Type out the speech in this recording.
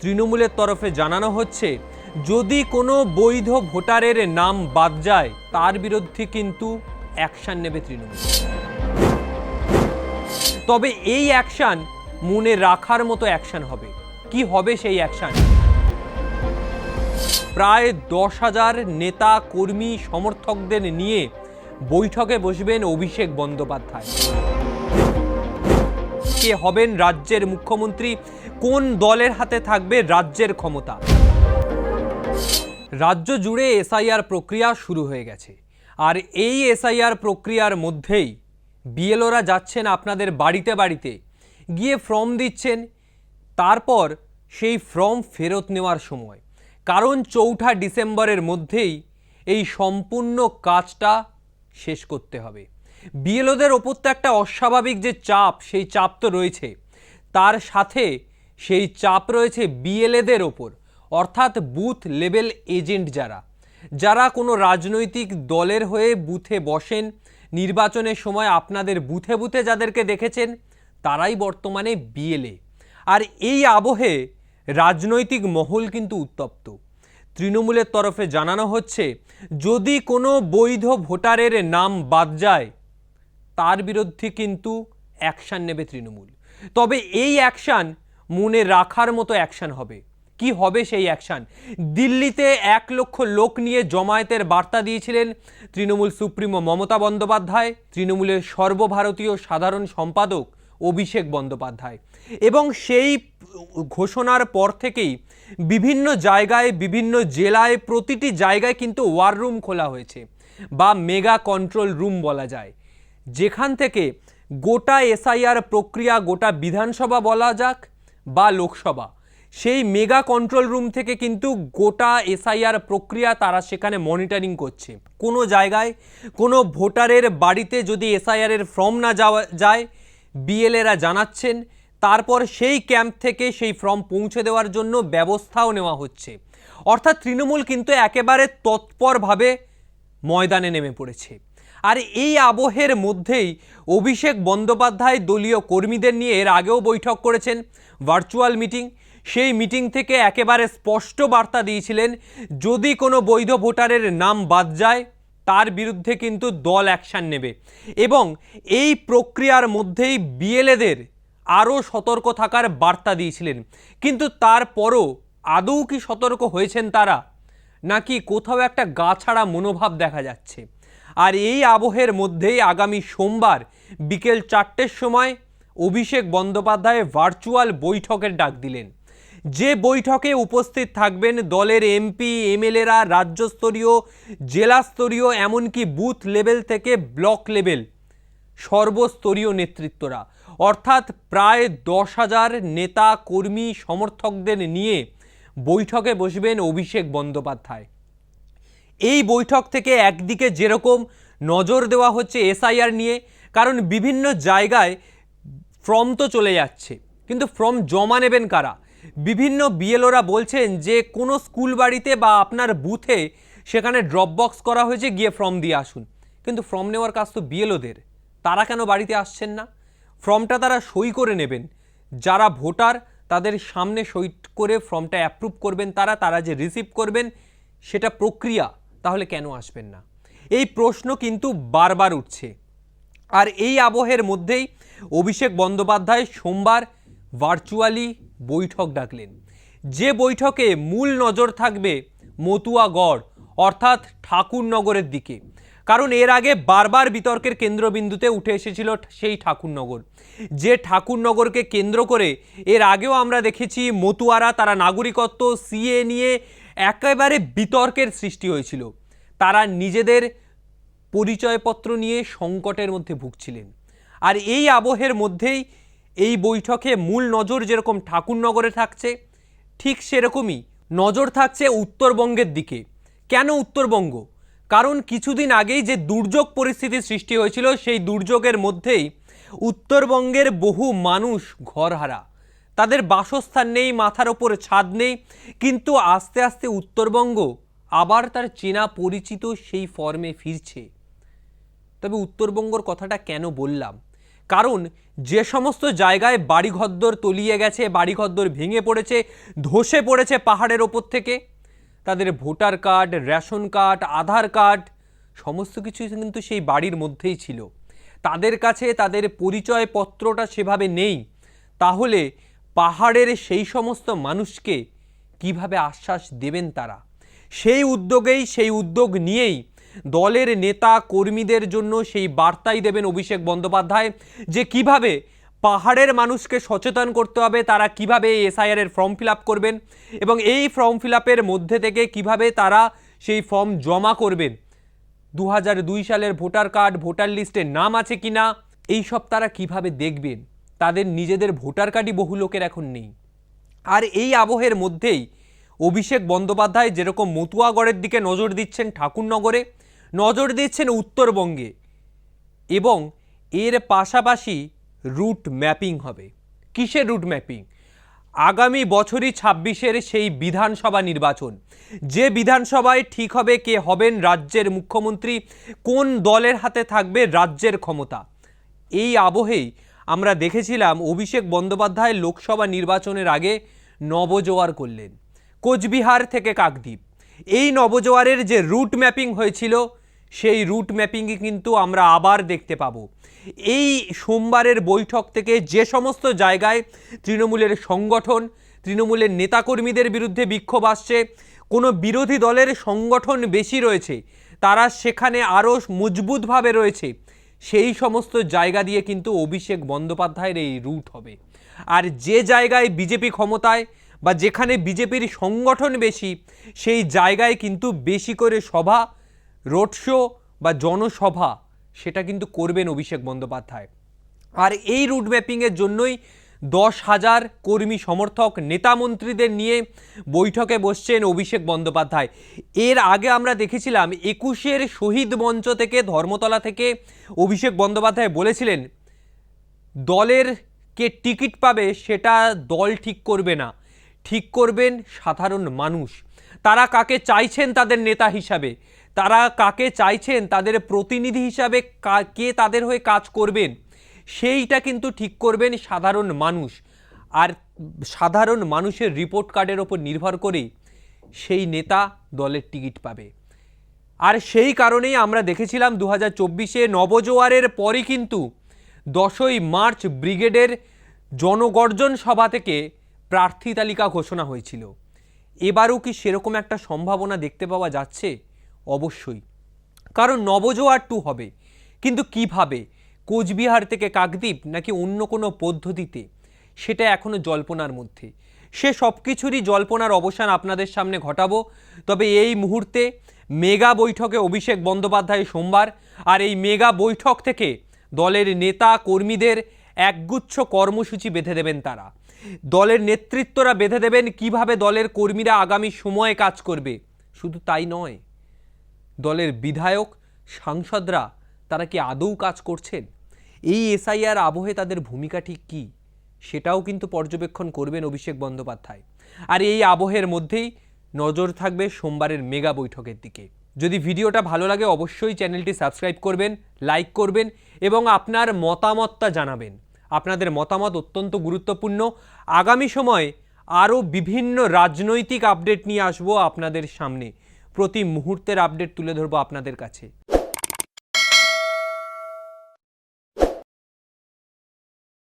তৃণমূলের তরফে জানানো হচ্ছে, যদি কোনো বৈধ ভোটারের নাম বাদ যায়, তার বিরুদ্ধে কিন্তু অ্যাকশন নেবে তৃণমূল। তবে এই অ্যাকশন মনে রাখার মতো অ্যাকশন হবে। কি হবে সেই অ্যাকশন? প্রায় দশ হাজার নেতা, কর্মী, সমর্থকদের নিয়ে বৈঠকে বসবেন অভিষেক বন্দ্যোপাধ্যায়। কে হবেন রাজ্যের মুখ্যমন্ত্রী? কোন দলের হাতে থাকবে রাজ্যের ক্ষমতা? রাজ্য জুড়ে এসআইআর প্রক্রিয়া শুরু হয়ে গেছে। আর এই এসআইআর প্রক্রিয়ার মধ্যেই বিএলওরা যাচ্ছেন আপনাদের বাড়িতে বাড়িতে। গিয়ে ফর্ম দিচ্ছেন। তারপর সেই ফর্ম ফেরত নেওয়ার সময়। কারণ চৌঠা ডিসেম্বরের মধ্যেই এই সম্পূর্ণ কাজটা শেষ করতে হবে। বিএলওদের ওপর তো একটা অস্বাভাবিক যে চাপ, সেই চাপ তো রয়েছে। তার সাথে সেই চাপ রয়েছে বিএলএদের ওপর। অর্থাৎ বুথ লেভেল এজেন্ট যারা যারা কোনো রাজনৈতিক দলের হয়ে বুথে বসেন। নির্বাচনের সময় আপনাদের বুথে বুথে যাদেরকে দেখেছেন, তারাই বর্তমানে বিএলএ। আর এই আবহে রাজনৈতিক মহল কিন্তু উত্তপ্ত। তৃণমূলের তরফে জানানো হচ্ছে, যদি কোনো বৈধ ভোটারের নাম বাদ যায় তার বিরুদ্ধে কিন্তু অ্যাকশান নেবে তৃণমূল। তবে এই অ্যাকশান মনে রাখার মতো অ্যাকশান হবে। কি হবে সেই অ্যাকশান দিল্লিতে এক লক্ষ লোক নিয়ে জমায়েতের বার্তা দিয়েছিলেন তৃণমূল সুপ্রিমো মমতা বন্দ্যোপাধ্যায়, তৃণমূলের সর্বভারতীয় সাধারণ সম্পাদক অভিষেক বন্দ্যোপাধ্যায়। এবং সেই ঘোষণার পর থেকেই বিভিন্ন জায়গায়, বিভিন্ন জেলায় প্রতিটি জায়গায় কিন্তু ওয়ার রুম খোলা হয়েছে, বা মেগা কন্ট্রোল রুম বলা যায়। যেখান থেকে গোটা এসআইআর প্রক্রিয়া, গোটা বিধানসভা বলা যাক বা লোকসভা, সেই মেগা কন্ট্রোল রুম থেকে কিন্তু গোটা এসআইআর প্রক্রিয়া তারা সেখানে মনিটরিং করছে। কোনো জায়গায় কোনো ভোটারের বাড়িতে যদি এসআইআর এর ফর্ম না যাওয়া যায় বিএলএরা জানাচ্ছেন, তারপর সেই ক্যাম্প থেকে সেই ফর্ম পৌঁছে দেওয়ার জন্য ব্যবস্থাও নেওয়া হচ্ছে। অর্থাৎ তৃণমূল কিন্তু একেবারে তৎপরভাবে ময়দানে নেমে পড়েছে। আর এই আবহের মধ্যেই অভিষেক বন্দ্যোপাধ্যায় দলীয় কর্মীদের নিয়ে এর আগেও বৈঠক করেছেন ভার্চুয়াল মিটিং সেই মিটিং থেকে একেবারে স্পষ্ট বার্তা দিয়েছিলেন, যদি কোনো বৈধ ভোটারের নাম বাদ যায়, তার বিরুদ্ধে কিন্তু দল অ্যাকশান নেবে। এবং এই প্রক্রিয়ার মধ্যেই বিএলএদের আরও সতর্ক থাকার বার্তা দিয়েছিলেন। কিন্তু তারপরও আদৌ কি সতর্ক হয়েছেন তারা? নাকি কোথাও একটা গা ছাড়া মনোভাব দেখা যাচ্ছে? আর এই আবহের মধ্যেই আগামী সোমবার বিকেল চারটের সময় অভিষেক বন্দ্যোপাধ্যায় ভার্চুয়াল বৈঠকের ডাক দিলেন। যে বৈঠকে উপস্থিত থাকবেন দলের এমপি, এমএলএরা, রাজ্যস্তরীয়, জেলাস্তরীয়, এমনকি বুথ লেভেল থেকে ব্লক লেভেল সর্বস্তরীয় নেতৃত্বরা। অর্থাৎ প্রায় দশ হাজার নেতা, কর্মী, সমর্থকদের নিয়ে বৈঠকে বসবেন অভিষেক বন্দ্যোপাধ্যায়। এই বৈঠক থেকে একদিকে যেরকম নজর দেওয়া হচ্ছে এসআইআর নিয়ে, কারণ বিভিন্ন জায়গায় ফর্ম তো চলে যাচ্ছে, কিন্তু ফর্ম জমা নেবেন কারা? বিভিন্ন বিএলওরা বলছেন যে কোনো স্কুল বাড়িতে বা আপনার বুথে সেখানে ড্রপ বক্স করা হয়েছে, গিয়ে ফর্ম দিয়ে আসুন। কিন্তু ফর্ম নেওয়ার কাজ তো বিএলওদের। তারা কেন বাড়িতে আসছেন না? ফর্মটা তারা সই করে নেবেন। যারা ভোটার, তাদের সামনে সই করে ফর্মটা অ্যাপ্রুভ করবেন তারা তারা যে রিসিভ করবেন, সেটা প্রক্রিয়া। তাহলে কেন আসবেন না? এই প্রশ্ন কিন্তু বারবার উঠছে। আর এই আবহের মধ্যেই অভিষেক বন্দ্যোপাধ্যায় সোমবার ভার্চুয়ালি বৈঠক ডাকলেন। যে বৈঠকে মূল নজর থাকবে মতুয়াগড়, অর্থাৎ ঠাকুরনগরের দিকে। কারণ এর আগে বারবার বিতর্কের কেন্দ্রবিন্দুতে উঠে এসেছিল সেই ঠাকুরনগর। যে ঠাকুরনগরকে কেন্দ্র করে এর আগেও আমরা দেখেছি মতুয়ারা তারা নাগরিকত্ব, সিএ নিয়ে একেবারে বিতর্কের সৃষ্টি হয়েছিল। তারা নিজেদের পরিচয়পত্র নিয়ে সংকটের মধ্যে ভুগছিলেন। আর এই আবহের মধ্যেই এই বৈঠকে মূল নজর যেরকম ঠাকুরনগরে থাকছে, ঠিক সেরকমই নজর থাকছে উত্তরবঙ্গের দিকে। কেন উত্তরবঙ্গ? কারণ কিছুদিন আগেই যে দুর্যোগ পরিস্থিতির সৃষ্টি হয়েছিল, সেই দুর্যোগের মধ্যেই উত্তরবঙ্গের বহু মানুষ ঘরহারা। তাদের বাসস্থান নেই, মাথার ওপর ছাদ নেই, কিন্তু আস্তে আস্তে উত্তরবঙ্গ আবার তার চেনা পরিচিত সেই ফর্মে ফিরছে। তবে উত্তরবঙ্গর কথাটা কেন বললাম? কারণ যে সমস্ত জায়গায় বাড়িঘরদর তলিয়ে গেছে, বাড়িঘরদর ভেঙে পড়েছে, ধসে পড়েছে পাহাড়ের ওপর থেকে, তাদের voter card, ration card, Aadhaar card, সমস্ত কিছু কিন্তু সেই বাড়ির মধ্যেই ছিল। তাদের কাছে তাদের পরিচয়পত্রটা সেভাবে নেই। তাহলে পাহাড়ের সেই সমস্ত মানুষকে কীভাবে আশ্বাস দেবেন তারা? সেই উদ্যোগেই, সেই উদ্যোগ নিয়েই দলের নেতা কর্মীদের জন্য সেই বার্তাই দেবেন অভিষেক বন্দ্যোপাধ্যায় যে কীভাবে পাহাড়ের মানুষকে সচেতন করতে হবে, তারা কীভাবে এই এসআইআর এর ফর্ম ফিল করবেন এবং এই ফর্ম ফিল মধ্যে থেকে কীভাবে তারা সেই ফর্ম জমা করবেন? দু সালের ভোটার কার্ড, ভোটার লিস্টে নাম আছে কিনা? এই সব তারা কীভাবে দেখবেন? তাদের নিজেদের ভোটার কার্ডই বহু লোকের এখন নেই। আর এই আবহের মধ্যেই অভিষেক বন্দ্যোপাধ্যায় যেরকম মতুয়াগড়ের দিকে নজর দিচ্ছেন ঠাকুরনগরে, নজর দিচ্ছেন উত্তরবঙ্গে এবং এর পাশাপাশি রুট ম্যাপিং হবে। কিসের রুট ম্যাপিং? আগামী বছরই ছাব্বিশের সেই বিধানসভা নির্বাচন। যে বিধানসভায় ঠিক হবে কে হবেন রাজ্যের মুখ্যমন্ত্রী, কোন দলের হাতে থাকবে রাজ্যের ক্ষমতা? এই আবহেই আমরা দেখেছিলাম অভিষেক বন্দ্যোপাধ্যায় লোকসভা নির্বাচনের আগে নবজোয়ার করলেন, কোচবিহার থেকে কাকদ্বীপ। এই নবজোয়ারের যে রুট ম্যাপিং হয়েছিল, সেই রুট ম্যাপিংই কিন্তু আমরা আবার দেখতে পাবো। এই সোমবারের বৈঠক থেকে যে সমস্ত জায়গায় তৃণমূলের সংগঠন, তৃণমূলের নেতাকর্মীদের বিরুদ্ধে বিক্ষোভ আসছে, কোনো বিরোধী দলের সংগঠন বেশি রয়েছে, তারা সেখানে আরও মজবুতভাবে রয়েছে। সেই সমস্ত জায়গা দিয়ে কিন্তু অভিষেক বন্দ্যোপাধ্যায়ের এই রুট হবে। আর যে জায়গায় বিজেপি ক্ষমতায় বা যেখানে বিজেপির সংগঠন বেশি, সেই জায়গায় কিন্তু বেশি করে সভা, রোড শো বা জনসভা, সেটা কিন্তু করবেন অভিষেক বন্দ্যোপাধ্যায়। আর এই রুট ম্যাপিংয়ের জন্যই দশ হাজার কর্মী সমর্থক নেতা মন্ত্রীদের নিয়ে বৈঠকে বসছেন অভিষেক বন্দ্যোপাধ্যায়। এর আগে আমরা দেখেছিলাম একুশের শহীদ মঞ্চ থেকে, ধর্মতলা থেকে অভিষেক বন্দ্যোপাধ্যায় বলেছিলেন, দলের কে টিকিট পাবে সেটা দল ঠিক করবে না। ঠিক করবেন সাধারণ মানুষ। তারা কাকে চাইছেন তাদের নেতা হিসাবে? তারা কাকে চাইছেন তাদের প্রতিনিধি হিসাবে কা- তাদের হয়ে কাজ করবেন? সেইটা কিন্তু ঠিক করবেন সাধারণ মানুষ। আর সাধারণ মানুষের রিপোর্ট কার্ডের ওপর নির্ভর করেই সেই নেতা দলের টিকিট পাবে। আর সেই কারণেই আমরা দেখেছিলাম দু হাজার চব্বিশে নবজোয়ারের পরই কিন্তু দশই মার্চ ব্রিগেডের জনগর্জন সভা থেকে প্রার্থী তালিকা ঘোষণা হয়েছিল। এবারও কি সেরকম একটা সম্ভাবনা দেখতে পাওয়া যাচ্ছে? অবশ্যই। কারণ নবজোয়ার টু হবে। কিন্তু কীভাবে? কোচবিহার থেকে কাকদ্বীপ নাকি অন্য কোনো পদ্ধতিতে? সেটা এখনও জল্পনার মধ্যে। সে সব কিছুরই জল্পনার অবসান আপনাদের সামনে ঘটাবো। তবে এই মুহূর্তে মেগা বৈঠকে অভিষেক বন্দ্যোপাধ্যায় সোমবার আর এই মেগা বৈঠক থেকে দলের নেতা কর্মীদের একগুচ্ছ কর্মসূচি বেঁধে দেবেন তারা। দলের নেতৃত্বরা বেঁধে দেবেন কীভাবে দলের কর্মীরা আগামী সময়ে কাজ করবে। শুধু তাই নয়, দলের বিধায়ক, সাংসদরা তারা কি আদৌ কাজ করছেন? এই এসআইআর আবহে তাদের ভূমিকা ঠিক কী? সেটাও কিন্তু পর্যবেক্ষণ করবেন অভিষেক বন্দ্যোপাধ্যায়। আর এই আবহের মধ্যেই নজর থাকবে সোমবারের মেগা বৈঠকের দিকে। যদি ভিডিওটা ভালো লাগে অবশ্যই চ্যানেলটি সাবস্ক্রাইব করবেন, লাইক করবেন এবং আপনার মতামতটা জানাবেন। আপনাদের মতামত অত্যন্ত গুরুত্বপূর্ণ। আগামী সময়ে আরও বিভিন্ন রাজনৈতিক আপডেট নিয়ে আসব আপনাদের সামনে। প্রতি মুহূর্তের আপডেট তুলে ধরবো আপনাদের কাছে।